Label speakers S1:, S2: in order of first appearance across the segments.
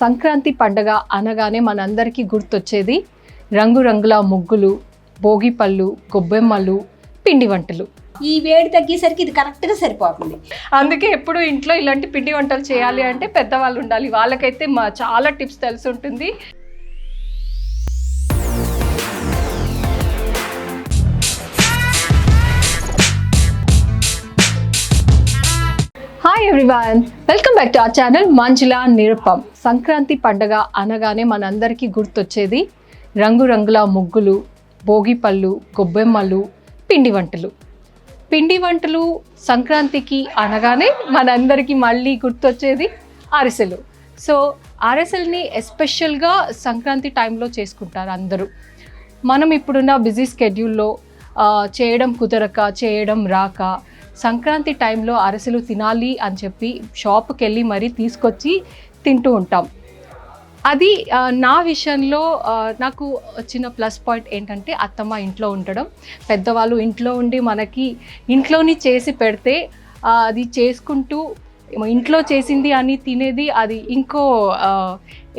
S1: సంక్రాంతి పండగ అనగానే మనందరికీ గుర్తొచ్చేది రంగురంగుల ముగ్గులు భోగి పళ్ళు గొబ్బెమ్మలు పిండి వంటలు.
S2: ఈ వేడి తగ్గేసరికి ఇది కరెక్ట్గా సరిపోతుంది.
S1: అందుకే ఎప్పుడు ఇంట్లో ఇలాంటి పిండి వంటలు చేయాలి అంటే పెద్దవాళ్ళు ఉండాలి. వాళ్ళకైతే మా చాలా టిప్స్ తెలిసి ఉంటుంది. Hi everyone welcome back to ఆ ఛానల్ మంజుల నిరుపం సంక్రాంతి పండగ అనగానే మనందరికీ గుర్తొచ్చేది రంగురంగుల ముగ్గులు భోగి పళ్ళు గొబ్బెమ్మలు పిండి వంటలు. పిండి వంటలు సంక్రాంతికి అనగానే మనందరికీ మళ్ళీ గుర్తొచ్చేది అరిసెలు. సో అరిసెల్ని ఎస్పెషల్గా సంక్రాంతి టైంలో చేసుకుంటారు అందరూ. మనం ఇప్పుడున్న బిజీ స్కెడ్యూల్లో చేయడం కుదరక చేయడం రాక సంక్రాంతి టైంలో అరిసెలు తినాలి అని చెప్పి షాప్కి వెళ్ళి మరీ తీసుకొచ్చి తింటూ ఉంటాం. అది నా విషయంలో నాకు వచ్చిన ప్లస్ పాయింట్ ఏంటంటే అత్తమ్మ ఇంట్లో ఉండడం. పెద్దవాళ్ళు ఇంట్లో ఉండి మనకి ఇంట్లోని చేసి పెడితే అది చేసుకుంటూ ఇంట్లో చేసింది అని తినేది అది ఇంకో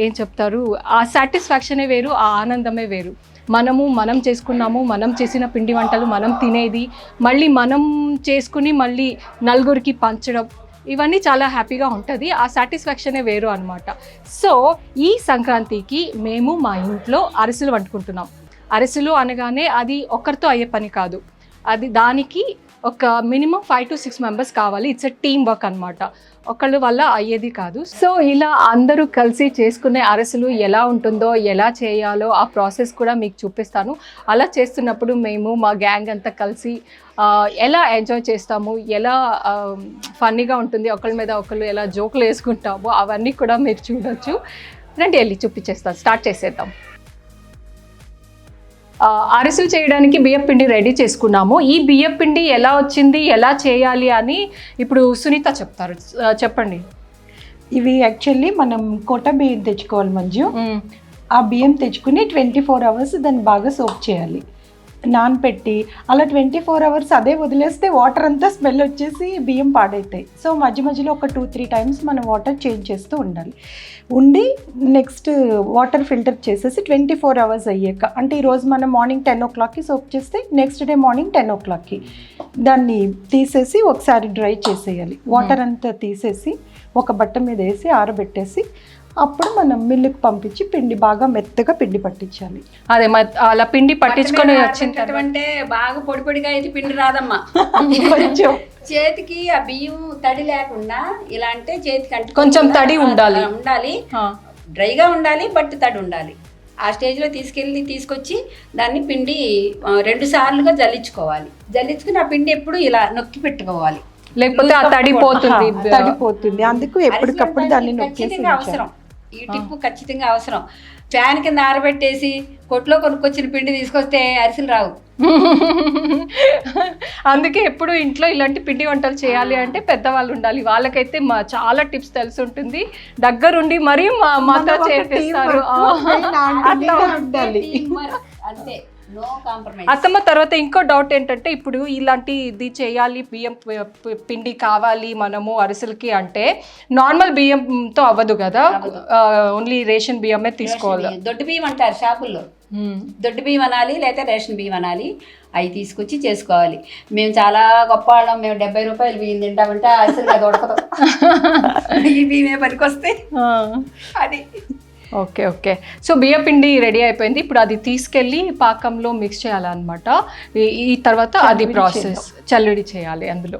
S1: ఏం చెప్తారు? ఆ సాటిస్ఫాక్షనే వేరు ఆ ఆనందమే వేరు. మనము మనం చేసుకున్నాము మనం చేసిన పిండి వంటలు మనం తినేది మళ్ళీ మనం చేసుకుని మళ్ళీ నలుగురికి పంచడం ఇవన్నీ చాలా హ్యాపీగా ఉంటుంది. ఆ సాటిస్ఫాక్షనే వేరు అనమాట సో ఈ సంక్రాంతికి మేము మా ఇంట్లో అరిసెలు వండుకుంటున్నాం. అరిసెలు అనగానే అది ఒక్కరితో అయ్యే పని కాదు. అది దానికి ఒక minimum five to six members కావాలి. ఇట్స్ ఎ టీమ్ వర్క్ అనమాట ఒకళ్ళ వల్ల అయ్యేది కాదు. సో ఇలా అందరూ కలిసి చేసుకునే అరసలు ఎలా ఉంటుందో ఎలా చేయాలో ఆ ప్రాసెస్ కూడా మీకు చూపిస్తాను. అలా చేస్తున్నప్పుడు మేము మా గ్యాంగ్ అంతా కలిసి ఎలా ఎంజాయ్ చేస్తాము ఎలా ఫన్నీగా ఉంటుంది ఒకళ్ళ మీద ఒకళ్ళు ఎలా జోకులు వేసుకుంటామో అవన్నీ కూడా మీరు చూడొచ్చు. రండి వెళ్ళి చూపించేస్తాను. స్టార్ట్ చేసేద్దాం. అరిసెలు చేయడానికి బియ్యం పిండి రెడీ చేసుకున్నాము. ఈ బియ్యం పిండి ఎలా వచ్చింది ఎలా చేయాలి అని ఇప్పుడు సునీత చెప్తారు. చెప్పండి.
S3: ఇవి యాక్చువల్లీ మనం కోట బియ్యం తెచ్చుకోవాలి మంజు. ఆ బియ్యం తెచ్చుకుని ట్వంటీ ఫోర్ అవర్స్ దాన్ని బాగా సోప్ చేయాలి. నానపెట్టి అలా ట్వంటీ ఫోర్ అవర్స్ అదే వదిలేస్తే వాటర్ అంతా స్మెల్ వచ్చేసి బియ్యం పాడవుతాయి సో మధ్య మధ్యలో ఒక టూ త్రీ టైమ్స్ మనం వాటర్ చేంజ్ చేస్తూ ఉండాలి. ఉండి నెక్స్ట్ వాటర్ ఫిల్టర్ చేసేసి ట్వంటీ ఫోర్ అవర్స్ అయ్యాక అంటే ఈరోజు మనం మార్నింగ్ టెన్ ఓ క్లాక్కి సోప్ చేస్తే నెక్స్ట్ డే మార్నింగ్ టెన్ ఓ క్లాక్కి దాన్ని తీసేసి ఒకసారి డ్రై చేసేయాలి. వాటర్ అంతా తీసేసి ఒక బట్ట మీద వేసి ఆరబెట్టేసి అప్పుడు మనం మిల్లుకి పంపించి పిండి బాగా మెత్తగా పిండి పట్టించాలి.
S1: అదే అలా పిండి పట్టించుకొని
S2: అంటే బాగా పొడి పొడిగా అయితే పిండి రాదమ్మా.
S3: కొంచెం.
S2: చేతికి ఆ బియ్యం తడి లేకుండా ఇలా అంటే చేతికి అంటే
S1: కొంచెం తడి ఉండాలి.
S2: ఉండాలి. డ్రైగా ఉండాలి బట్ తడి ఉండాలి. ఆ స్టేజ్లో తీసుకెళ్ళి తీసుకొచ్చి దాన్ని పిండి రెండు సార్లుగా జల్లించుకోవాలి. జల్లించుకుని ఆ పిండి ఎప్పుడు ఇలా నొక్కి పెట్టుకోవాలి.
S1: లేకపోతే ఆ తడి పోతుంది.
S3: ఆహా, తడిపోతుంది అందుకు ఎప్పటికప్పుడు దాన్ని
S2: ఖచ్చితంగా అవసరం. ఈ టిప్పు ఖచ్చితంగా అవసరం. ఫ్యాన్ కింద ఆరబెట్టేసి కొట్లో కొనుక్కొచ్చిన పిండి తీసుకొస్తే అరిసెలు రావు.
S1: అందుకే ఎప్పుడు ఇంట్లో ఇలాంటి పిండి వంటలు చేయాలి అంటే పెద్దవాళ్ళు ఉండాలి. వాళ్ళకైతే మా చాలా టిప్స్ తెలిసి ఉంటుంది. దగ్గరుండి మరీ మా మాతో చేపిస్తారు. అట్లా
S3: ఉండాలి.
S2: అంతే
S1: అత్తమ్మ తర్వాత ఇంకో డౌట్ ఏంటంటే ఇప్పుడు ఇలాంటి ఇది చేయాలి బియ్యం పిండి కావాలి మనము అరిసెలకి అంటే నార్మల్ బియ్యంతో అవ్వదు కదా? ఓన్లీ రేషన్ బియ్యమే తీసుకోవాలి?
S2: దొడ్డు బియ్యం అంటారు షాపుల్లో. దొడ్డు బియ్యం అనాలి లేకపోతే రేషన్ బియ్యం అనాలి అవి తీసుకొచ్చి చేసుకోవాలి. మేము చాలా గొప్ప వాళ్ళం మేము డెబ్బై రూపాయలు బియ్యం తింటామంటే అసలు అది ఉడకదు. ఈ బియ్యమే పనికొస్తే. అది.
S1: Okay okay. సో బియ్య పిండి రెడీ అయిపోయింది. ఇప్పుడు అది తీసుకెళ్ళి పాకంలో మిక్స్ చేయాలన్నమాట. ఈ- ఈ తర్వాత అది ప్రాసెస్ చల్లుడి చేయాలి అందులో.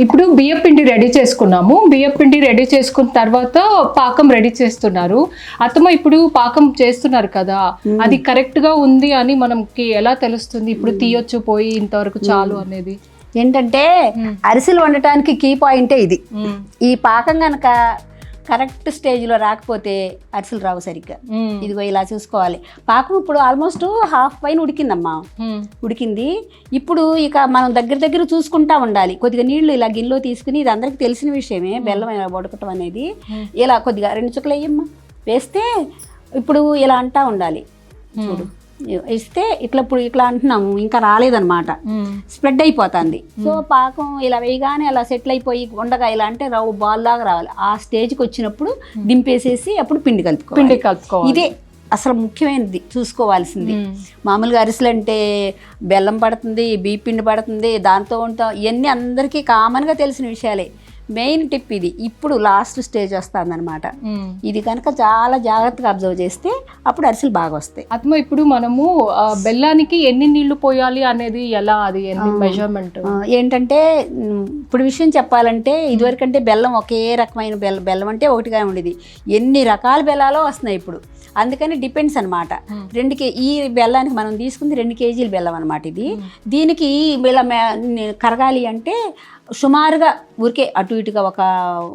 S1: ఇప్పుడు బియ్య పిండి రెడీ చేసుకున్నాము. బియ్య పిండి రెడీ చేసుకున్న తర్వాత పాకం రెడీ చేస్తున్నారు. అత్తమ్మ ఇప్పుడు పాకం చేస్తున్నారు కదా. అది కరెక్ట్గా ఉంది అని మనకి ఎలా తెలుస్తుంది? ఇప్పుడు తీయొచ్చు పోయి ఇంతవరకు చాలు అనేది.
S2: ఏంటంటే అరిసెలు వండటానికి కీ పాయింటే ఇది. ఈ పాకం కనుక కరెక్ట్ స్టేజ్లో రాకపోతే అరిసెలు రావు సరిగ్గా. ఇదిగో ఇలా చూసుకోవాలి. పాకం ఇప్పుడు ఆల్మోస్ట్ హాఫ్ పైన ఉడికిందమ్మా.
S1: మ్మ్.
S2: ఉడికింది. ఇప్పుడు ఇక మనం దగ్గర దగ్గర చూసుకుంటా ఉండాలి. కొద్దిగా నీళ్ళు ఇలా గిన్నెలో తీసుకుని ఇది అందరికి తెలిసిన విషయమే. బెల్లం ఇలా ఉడకటం అనేది. ఇలా కొద్దిగా రెండు చుక్కలు వేయమ్మా. వేస్తే ఇప్పుడు ఇలా అంటా ఉండాలి. చూడు. ఇస్తే ఇట్లా ఇప్పుడు ఇట్లా అంటున్నాము ఇంకా రాలేదన్నమాట. స్ప్రెడ్ అయిపోతుంది. సో పాకం ఇలా వేయగానే అలా సెటిల్ అయిపోయి ఉండగా ఇలా అంటే రవ్వ బాల్ లాగా రావాలి. ఆ స్టేజ్కి వచ్చినప్పుడు దింపేసేసి అప్పుడు పిండి కలుపుకోవాలి.
S1: పిండి కలుపుకోవాలి.
S2: ఇదే అసలు ముఖ్యమైనది చూసుకోవాల్సింది.
S1: మ్మ్.
S2: మామూలుగా అరిసెలు అంటే బెల్లం పడుతుంది బియ్య పిండి పడుతుంది దాంతో ఉంటాం. ఇవన్నీ అందరికీ కామన్గా తెలిసిన విషయాలే. మెయిన్ టిప్ ఇది. ఇప్పుడు లాస్ట్ స్టేజ్ వస్తుందన్నమాట. ఇది కనుక చాలా జాగ్రత్తగా అబ్జర్వ్ చేస్తే అప్పుడు అరిసెలు బాగా వస్తాయి.
S1: ఆత్మ ఇప్పుడు మనము బెల్లానికి ఎన్ని నీళ్ళు పోయాలి అనేది ఎలా అది మెజర్మెంట్
S2: ఏంటంటే ఇప్పుడు విషయం చెప్పాలంటే ఇదివరకంటే బెల్లం ఒకే రకమైన బెల్లం బెల్లం అంటే ఒకటిగా ఉండేది. ఎన్ని రకాల బెల్లాలో వస్తున్నాయి ఇప్పుడు. అందుకని డిపెండ్స్ అనమాట రెండు కే ఈ బెల్లానికి మనం తీసుకుంది రెండు కేజీల బెల్లం అనమాట ఇది. దీనికి మే- కరగాలి అంటే సుమారుగా ఊరికే అటు ఇటుగా ఒక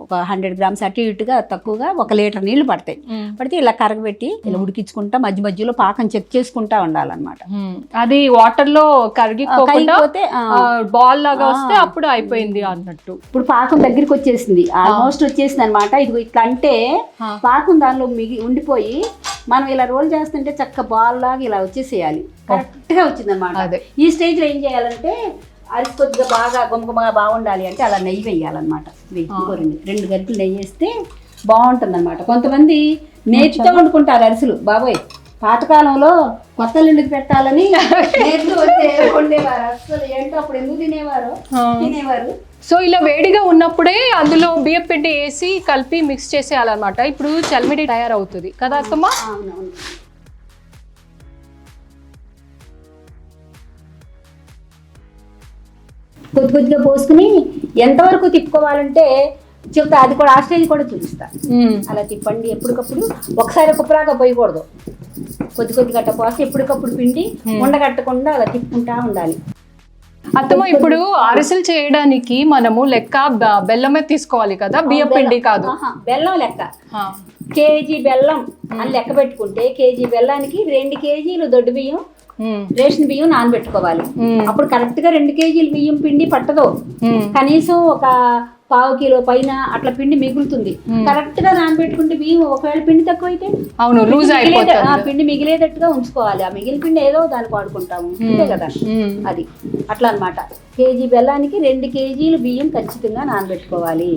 S2: ఒక హండ్రెడ్ గ్రామ్స్ అటు ఇటుగా తక్కువగా ఒక లీటర్ నీళ్ళు పడతాయి. పడితే ఇలా కరగబెట్టి ఇలా ఉడికించుకుంటా మధ్య మధ్యలో పాకం చెక్ చేసుకుంటా ఉండాలన్నమాట.
S1: అది వాటర్లో
S2: కరిగిపోతే
S1: బాల్ లాగా వస్తే అప్పుడు అయిపోయింది అన్నట్టు.
S2: ఇప్పుడు పాకం దగ్గరికి వచ్చేసింది. ఆల్మోస్ట్ వచ్చేసింది అనమాట ఇది ఇట్లా అంటే. పాకం దానిలో మిగి ఉండిపోయి మనం ఇలా రోల్ చేస్తుంటే చక్క బాల్ లాగా ఇలా వచ్చేసేయాలి. కరెక్ట్గా వచ్చింది అనమాట. ఈ స్టేజ్లో ఏం చేయాలంటే అరిసి కొద్దిగా బాగా గుమగుమగా బాగుండాలి అంటే అలా నెయ్యి వేయాలన్నమాట. వెయ్యి. రెండు రెండు గంటలు నెయ్యి వేస్తే బాగుంటుంది అనమాట కొంతమంది నేతితో వండుకుంటారు అరిసెలు. బాబోయ్ పాతకాలంలో కొత్త ఎందుకు పెట్టాలని వండేవారు. అసలు ఏంటో అప్పుడు ఎందుకు తినేవారు? తినేవారు.
S1: సో ఇలా వేడిగా ఉన్నప్పుడే అందులో బియ్యం పిండి వేసి కలిపి మిక్స్ చేసేయాలన్నమాట. ఇప్పుడు చల్మిడి తయారవుతుంది. కదా అత్తమ్మ?
S2: అవునవును. కొద్ది కొద్దిగా పోసుకుని ఎంతవరకు తిప్పుకోవాలంటే చెప్తా అది కూడా ఆ స్టేజ్ కూడా చూపిస్తా. అలా తిప్పండి ఎప్పటికప్పుడు ఒకసారి కుప్పరాగా పోయకూడదు. కొద్ది కొద్ది గట్ట పోసి ఎప్పటికప్పుడు పిండి ఉండగట్టకుండా అలా తిప్పుకుంటా ఉండాలి.
S1: అత్తమ్మ ఇప్పుడు అరిసెలు చేయడానికి మనము లెక్క బెల్లమే తీసుకోవాలి కదా? బియ్యం పిండి కాదు.
S2: బెల్లం లెక్క. కేజీ బెల్లం అని లెక్క పెట్టుకుంటే కేజీ బెల్లానికి రెండు కేజీలు దొడ్డు బియ్యం. రేషన్ బియ్యం నానబెట్టుకోవాలి.
S1: మ్మ్.
S2: అప్పుడు కరెక్ట్గా రెండు కేజీలు బియ్యం పిండి పట్టదు.
S1: ఉమ్.
S2: కనీసం ఒక పావు కిలో పైన అట్లా పిండి మిగులుతుంది. కరెక్ట్గా నానబెట్టుకుంటే బియ్యం ఒకవేళ పిండి తక్కువ అయితే
S1: అవును లూజ్
S2: ఆ, పిండి మిగిలేటట్టుగా ఉంచుకోవాలి. ఆ మిగిలిన పిండి ఏదో దానికి వాడుకుంటాము అంతే కదా. అది. అట్లా అన్నమాట. కేజీ బెల్లానికి రెండు కేజీలు బియ్యం ఖచ్చితంగా నానబెట్టుకోవాలి.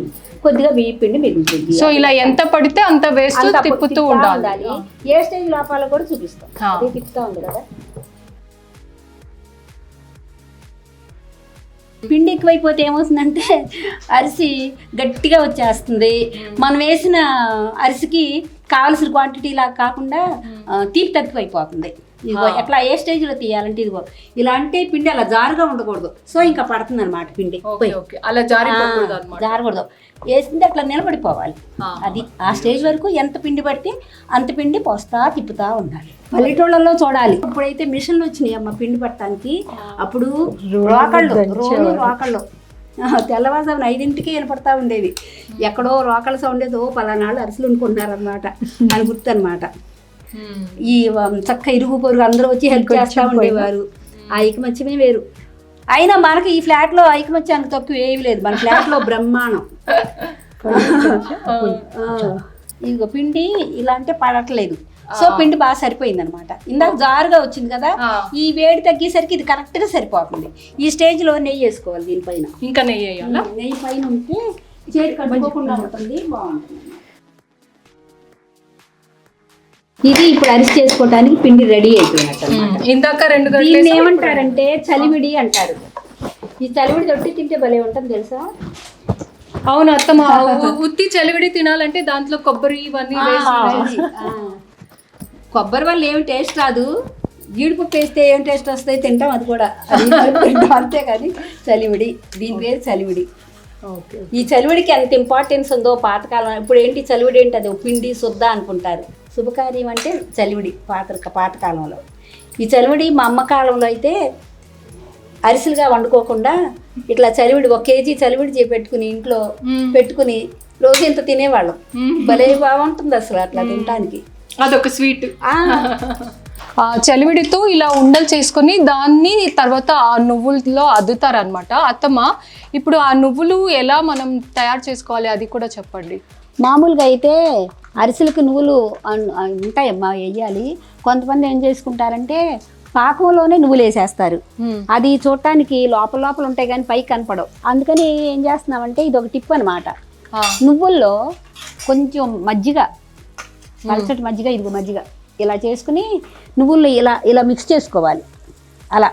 S2: కొద్దిగా బియ్యం పిండి మిగులుతుంది.
S1: సో ఇలా ఎంత పడితే అంత వేస్తూ తిప్పుతూ ఉండాలి.
S2: ఏ స్టేజ్ లోపాలో కూడా చూపిస్తాం. తిప్పుతా ఉంది కదా? పిండి ఎక్కువైపోతే ఏమవుతుందంటే అరిసి గట్టిగా వచ్చేస్తుంది. మనం వేసిన అరిసికి కావలసిన క్వాంటిటీ లాగా కాకుండా తీపి తక్కువైపోతుంది. ఇదిగో ఎట్లా ఏ స్టేజ్లో తీయాలంటే ఇదిగో ఇలా అంటే పిండి అలా జారుగా ఉండకూడదు. సో ఇంకా పడుతుంది అనమాట పిండి
S1: అలా
S2: జారకూడదు. వేసింది అట్లా నిలబడిపోవాలి. అది ఆ స్టేజ్ వరకు ఎంత పిండి పడితే అంత పిండి పోస్తా తిప్పుతా ఉండాలి. పల్లెటూళ్ళలో చూడాలి. ఇప్పుడైతే మిషన్లు వచ్చినాయి అమ్మ పిండి పట్టడానికి. అప్పుడు రోకళ్ళు రోజు రోకళ్ళు. తెల్లవారుజామున ఐదింటికి వినపడతా ఉండేది ఎక్కడో రోకళ్ళ సౌండ్ ఏదో పలానాళ్ళు అరిసెలు అనుకుంటున్నారనమాట అని గుర్తు అనమాట ఈ చక్క ఇరుగు పొరుగు అందరూ వచ్చి హెల్ప్ చేస్తూ ఉండేవారు. ఆ ఐకమత్యమే వేరు. అయినా మనకి ఈ ఫ్లాట్లో ఐకమత్యానికి తక్కువ ఏమీ లేదు. మన ఫ్లాట్లో బ్రహ్మాండం ఇదిగో పిండి ఇలా అంటే పడట్లేదు. సో పిండి బాగా సరిపోయింది అనమాట ఇందాక జారుగా వచ్చింది కదా. ఈ వేడి తగ్గేసరికి ఇది కరెక్ట్గా సరిపోతుంది. ఈ స్టేజ్లో నెయ్యి వేసుకోవాలి దీనిపైన.
S1: ఇంకా నెయ్యి వేయాలా?
S2: నెయ్యి పైన ఉంటే చేతి కట్టుకోకుండా ఉంటుంది బాగుంటుంది. ఇది ఇప్పుడు అరిసి చేసుకోవడానికి పిండి రెడీ అయిపోయినట్టు.
S1: ఇందాక రెండు
S2: దీన్ని ఏమంటారంటే చలివిడి అంటారు. ఈ చలివిడి తొట్టి తింటే భలే ఉంటుంది తెలుసా?
S1: అవును అత్తమ్మ ఉత్తి చలివిడి తినాలంటే దాంట్లో కొబ్బరి ఇవన్నీ.
S2: కొబ్బరి వల్ల ఏమి టేస్ట్ రాదు. జీడిపప్పు వేస్తే ఏం టేస్ట్ వస్తాయి తింటాం అది కూడా. అంతే కానీ చలివిడి దీని పేరు చలివిడి.
S1: ఓకే
S2: ఈ చలివిడికి ఎంత ఇంపార్టెన్స్ ఉందో పాతకాలం ఇప్పుడు ఏంటి చలివిడి ఏంటి అది? పిండి శుద్ధ అనుకుంటారు. శుభకార్యం అంటే చలివిడి పాత పాతకాలంలో. ఈ చలివిడి మా అమ్మ కాలంలో అయితే అరిసెలుగా వండుకోకుండా ఇట్లా చలివిడి ఒక కేజీ చలివిడి పెట్టుకుని ఇంట్లో పెట్టుకుని రోజు ఇంత తినేవాళ్ళం. భలే బాగుంటుంది అసలు అట్లా తినడానికి
S1: అదొక స్వీట్.
S2: ఆ,
S1: ఆ చలివిడితో ఇలా ఉండలు చేసుకొని దాన్ని తర్వాత ఆ నువ్వుల్లో అద్దుతారనమాట అత్తమ్మ ఇప్పుడు ఆ నువ్వులు ఎలా మనం తయారు చేసుకోవాలి అది కూడా చెప్పండి.
S2: మామూలుగా అయితే అరిసెలకు నువ్వులు ఉంటాయమ్మా వేయాలి. కొంతమంది ఏం చేసుకుంటారంటే పాకంలోనే నువ్వులు వేసేస్తారు. అది చూడటానికి లోపల లోపల ఉంటాయి కానీ పైకి కనపడవు. అందుకని ఏం చేస్తున్నామంటే ఇది ఒక టిప్ అనమాట
S1: ఆ,
S2: నువ్వుల్లో కొంచెం మజ్జిగ పలచటి మజ్జిగ ఇదిగో మజ్జిగ. ఇలా చేసుకుని నువ్వుల్లో ఇలా ఇలా మిక్స్ చేసుకోవాలి. అలా.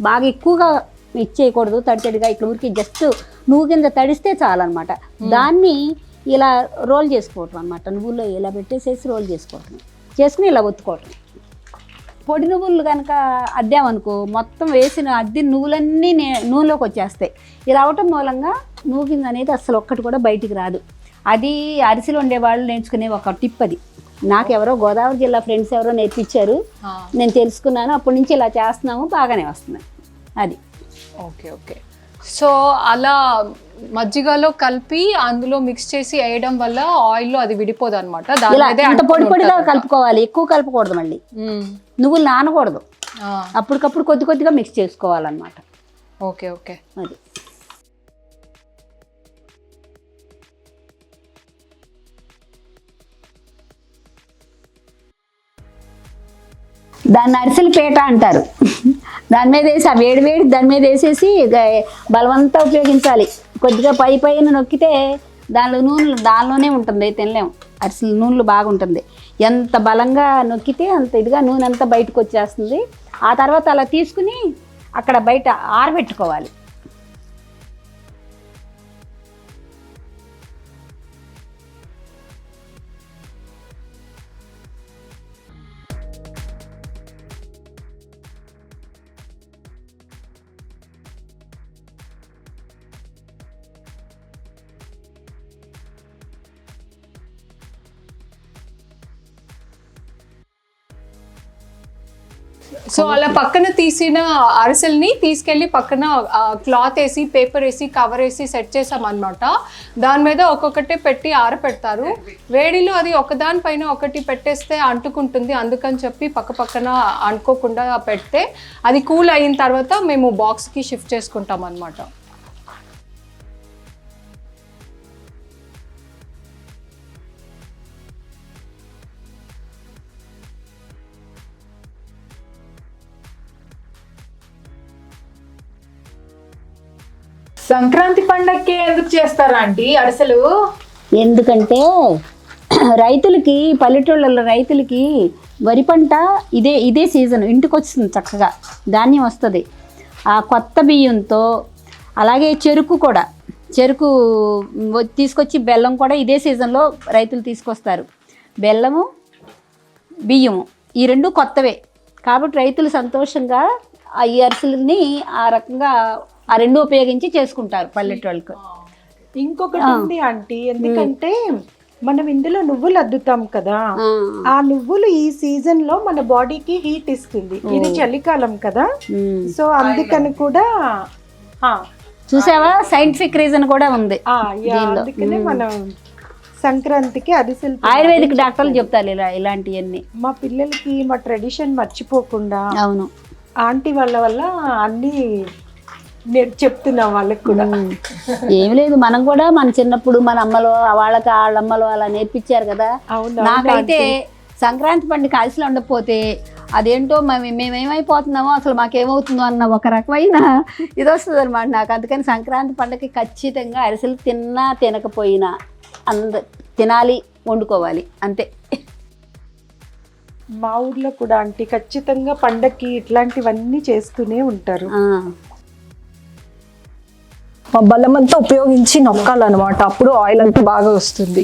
S2: బాగా ఎక్కువగా మిక్స్ చేయకూడదు తడి తడిగా ఇట్లా ఊరికి జస్ట్ నువ్వు కింద తడిస్తే చాలన్నమాట. దాన్ని ఇలా రోల్ చేసుకోవటం అనమాట నువ్వుల్లో ఇలా పెట్టేసేసి రోల్ చేసుకోవటం. చేసుకుని ఇలా ఒత్తుకోవటం. పొడి నువ్వులు కనుక అద్దామనుకో మొత్తం వేసిన అద్ది నువ్వులన్నీ నే- నూనెలోకి వచ్చేస్తాయి. ఇలా అవటం మూలంగా నూగింగ్ అనేది అసలు ఒక్కటి కూడా బయటికి రాదు. అది అరిసెలు ఉండేవాళ్ళు నేర్చుకునే ఒక టిప్ అది. నాకు ఎవరో గోదావరి జిల్లా ఫ్రెండ్స్ ఎవరో నేర్పించారు. నేను తెలుసుకున్నాను. అప్పటి నుంచి ఇలా చేస్తున్నాము. బాగానే వస్తుంది. అది.
S1: Okay okay. సో అలా మజ్జిగలో కలిపి అందులో మిక్స్ చేసి వేయడం వల్ల ఆయిల్లో అది విడిపోదు అనమాట
S2: పొడి పొడిగా. కలుపుకోవాలి. ఎక్కువ కలపకూడదు మళ్ళీ. నువ్వులు నానకూడదు. అప్పటికప్పుడు కొద్ది కొద్దిగా మిక్స్ చేసుకోవాలన్నమాట.
S1: Okay okay.
S2: అది. దాన్ని అరిసెల పీట అంటారు. దాని మీద వేసి ఆ వేడి వేడి దాని మీద వేసేసి బలవంతా ఉపయోగించాలి. కొద్దిగా పై పైన నొక్కితే దానిలో నూనె దానిలోనే ఉంటుంది తినలేము. అరిసెలు నూనెలు బాగుంటుంది. ఎంత బలంగా నొక్కితే అంత ఇదిగా నూనె అంతా బయటకు వచ్చేస్తుంది. ఆ తర్వాత అలా తీసుకుని అక్కడ బయట ఆరబెట్టుకోవాలి.
S1: సో అలా పక్కన తీసిన అరిసెల్ని తీసుకెళ్ళి పక్కన క్లాత్ వేసి పేపర్ వేసి కవర్ వేసి సెట్ చేసామన్నమాట. దాని మీద ఒక్కొక్కటే పెట్టి ఆరపెడతారు. వేడిలో అది ఒకదాని పైన ఒకటి పెట్టేస్తే అంటుకుంటుంది. అందుకని చెప్పి పక్క పక్కన అంటుకోకుండా పెడితే అది కూల్ అయిన తర్వాత మేము బాక్స్కి షిఫ్ట్ చేసుకుంటాం అనమాట
S4: సంక్రాంతి పండక్కి ఎందుకు చేస్తారా అండి అరిసెలు?
S2: ఎందుకంటే రైతులకి పల్లెటూళ్ళలో రైతులకి వరి పంట ఇదే ఇదే సీజన్. ఇంటికి వస్తుంది చక్కగా. ధాన్యం వస్తుంది. ఆ కొత్త బియ్యంతో అలాగే చెరుకు కూడా. చెరుకు తీసుకొచ్చి బెల్లం కూడా ఇదే సీజన్లో రైతులు తీసుకొస్తారు. బెల్లము బియ్యము ఈ రెండు కొత్తవే. కాబట్టి రైతులు సంతోషంగా ఆ ఈ అరిసెలని ఆ రకంగా ఆ రెండు ఉపయోగించి చేసుకుంటారు పల్లెటూళ్ళకు.
S3: ఇంకొకటి ఉంది ఆంటీ. ఎందుకంటే మనం ఇందులో నువ్వులు అద్దుతాం కదా
S2: ఆ.
S3: నువ్వులు ఈ సీజన్లో మన బాడీకి హీట్ ఇస్తుంది. ఇది చలికాలం కదా. సో అందుకని కూడా
S2: చూసావా? సైంటిఫిక్ రీజన్ కూడా ఉంది
S3: అందుకనే మనం సంక్రాంతికి అరిసెలు
S2: ఆయుర్వేదిక్ డాక్టర్లు చెప్తారు ఇలా ఇలాంటివన్నీ
S3: మా పిల్లలకి మా ట్రెడిషన్ మర్చిపోకుండా
S2: అవును.
S3: ఆంటీ వాళ్ళ వల్ల అన్ని నేను చెప్తున్నా వాళ్ళకి కూడా.
S2: ఉమ్. ఏం లేదు మనం కూడా మన చిన్నప్పుడు మన అమ్మలు వాళ్ళకి వాళ్ళ అమ్మలు అలా నేర్పించారు కదా. నాకైతే సంక్రాంతి పండుగ కలిసి ఉండకపోతే అదేంటో మేము మేమేమైపోతున్నామో అసలు మాకేమవుతుందో అన్న ఒక రకమైన ఇది వస్తుంది అనమాట నాకు. అందుకని సంక్రాంతి పండుగకి ఖచ్చితంగా అరిసెలు తిన్నా తినకపోయినా అంద తినాలి వండుకోవాలి. అంతే.
S3: మా ఊర్లో కూడా ఆంటీ ఖచ్చితంగా పండక్కి ఇట్లాంటివన్నీ చేస్తూనే ఉంటారు.
S2: ఆ.
S1: బెల్లం అంతా ఉపయోగించి నొక్కాలన్నమాట అప్పుడు ఆయిల్ అంతా బాగా వస్తుంది.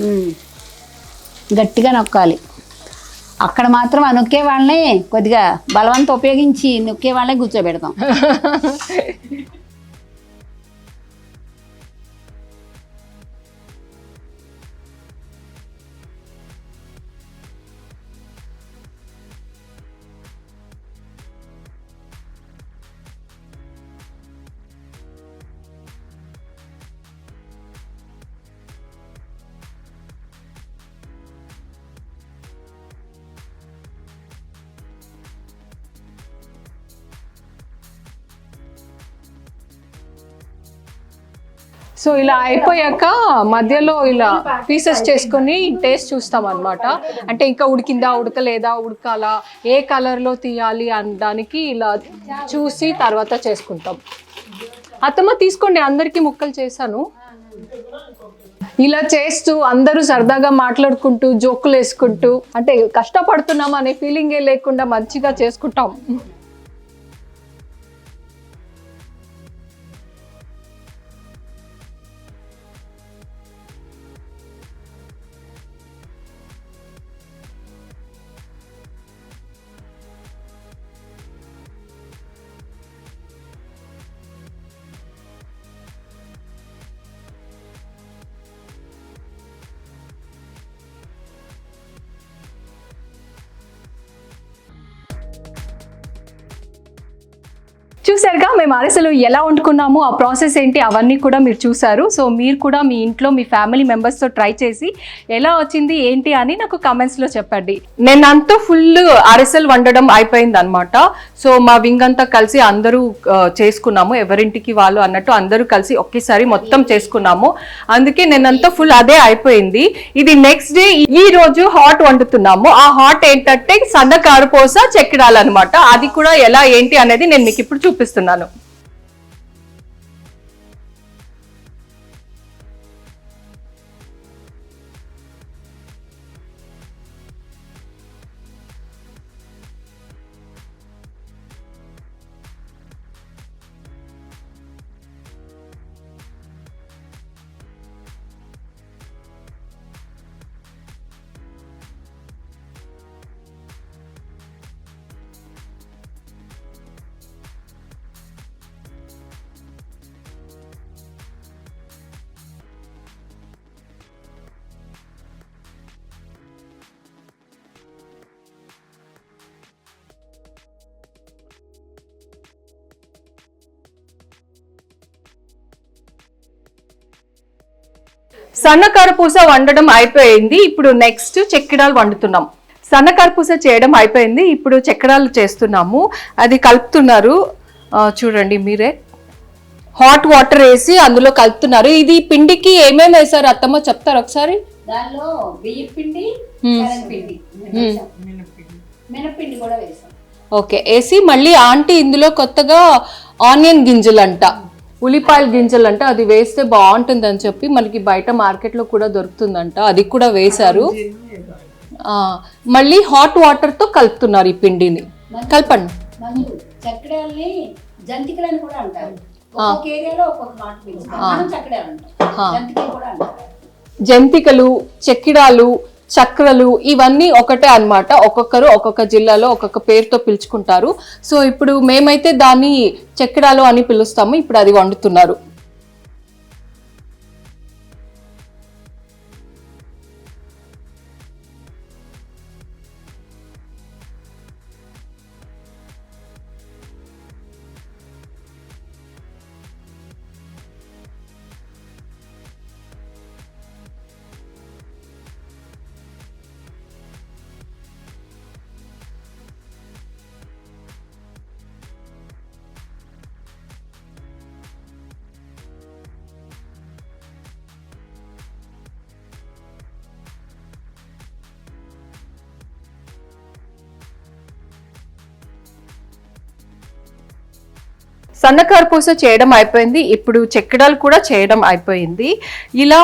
S2: గట్టిగా నొక్కాలి అక్కడ మాత్రం ఆ నొక్కే వాళ్ళనే కొద్దిగా బలవంతం ఉపయోగించి నొక్కే వాళ్ళనే కూర్చోబెడతాం
S1: సో ఇలా అయిపోయాక మధ్యలో ఇలా పీసెస్ చేసుకొని టేస్ట్ చూస్తాం అనమాట అంటే ఇంకా ఉడికిందా ఉడకలేదా ఉడకాలా ఏ కలర్లో తీయాలి అనడానికి ఇలా చూసి తర్వాత చేసుకుంటాం. అత్తమ్మ తీసుకోండి అందరికీ ముక్కలు చేశాను. ఇలా చేస్తూ అందరూ సరదాగా మాట్లాడుకుంటూ జోకులు వేసుకుంటూ అంటే కష్టపడుతున్నాం అనే ఫీలింగే లేకుండా మంచిగా చేసుకుంటాం. మేము అరిసెలు ఎలా వండుకున్నాము ఆ ప్రాసెస్ ఏంటి అవన్నీ కూడా మీరు చూసారు సో మీరు కూడా మీ ఇంట్లో మీ ఫ్యామిలీ మెంబర్స్తో ట్రై చేసి ఎలా వచ్చింది ఏంటి అని నాకు కమెంట్స్లో చెప్పండి. నేను అంతా ఫుల్ అరిసెలు వండడం అయిపోయింది అనమాట సో మా వింగ్ అంతా కలిసి అందరూ చేసుకున్నాము. ఎవరింటికి వాళ్ళు అన్నట్టు అందరూ కలిసి ఒకేసారి మొత్తం చేసుకున్నాము. అందుకే నేనంతా ఫుల్ అదే అయిపోయింది. ఇది నెక్స్ట్ డే ఈ రోజు హాట్ వండుతున్నాము. ఆ హాట్ ఏంటంటే సన్న కారుపోస చెక్కిడాలన్నమాట. అది కూడా ఎలా ఏంటి అనేది నేను మీకు ఇప్పుడు చూపిస్తున్నాను. సన్నకార పూస వండడం అయిపోయింది. ఇప్పుడు నెక్స్ట్ చెక్కిడాలు వండుతున్నాం. సన్నకార పూస చేయడం అయిపోయింది. ఇప్పుడు చెక్కడాలు చేస్తున్నాము. అది కలుపుతున్నారు. చూడండి మీరే. హాట్ వాటర్ వేసి అందులో కలుపుతున్నారు. ఇది పిండికి ఏమేమి వేసారు అత్తమ్మ? చెప్తారు ఒకసారి?
S2: దానిలో బియ్యం పిండి పిండి. మినపిండి కూడా వేసాం.
S1: ఓకే. వేసి మళ్ళీ ఆంటీ ఇందులో కొత్తగా ఆనియన్ గింజలు అంట ఉల్లిపాయల గింజలు అంట అది వేస్తే బాగుంటుంది అని చెప్పి మనకి బయట మార్కెట్లో కూడా దొరుకుతుందంట. అది కూడా వేశారు. మళ్ళీ హాట్ వాటర్తో కలుపుతున్నారు ఈ పిండిని. కలపండి.
S2: జంతికలని కూడా అంటారు. జంతికలు
S1: చెక్కిడాలు చక్రలు ఇవన్నీ ఒకటే అన్నమాట. ఒక్కొక్కరు ఒక్కొక్క జిల్లాలో ఒక్కొక్క పేరుతో పిలుచుకుంటారు. సో ఇప్పుడు మేమైతే దాన్ని చక్రాలు అని పిలుస్తాము. ఇప్పుడు అది వండుతున్నారు. సన్నకారు పూస చేయడం అయిపోయింది. ఇప్పుడు చెక్కడాలు కూడా చేయడం అయిపోయింది. ఇలా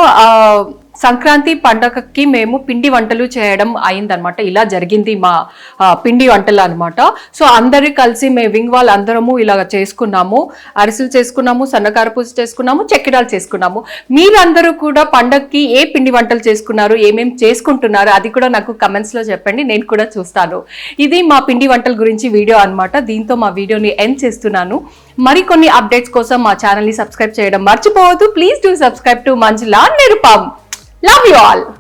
S1: సంక్రాంతి పండగకి మేము పిండి వంటలు చేయడం అయిందనమాట ఇలా జరిగింది మా పిండి వంటలు అనమాట సో అందరు కలిసి మేము వింగ్ వాళ్ళు అందరము ఇలా చేసుకున్నాము. అరిసెలు చేసుకున్నాము సన్నకార పూస చేసుకున్నాము చెక్కిడాలు చేసుకున్నాము. మీరందరూ కూడా పండగకి ఏ పిండి వంటలు చేసుకున్నారు ఏమేమి చేసుకుంటున్నారు అది కూడా నాకు కమెంట్స్లో చెప్పండి నేను కూడా చూస్తాను. ఇది మా పిండి వంటల గురించి వీడియో అనమాట దీంతో మా వీడియోని ఎండ్ చేస్తున్నాను. మరికొన్ని అప్డేట్స్ కోసం మా ఛానల్ని సబ్స్క్రైబ్ చేయడం మర్చిపోవద్దు. Please do subscribe to Manjula Nirupam Love you all.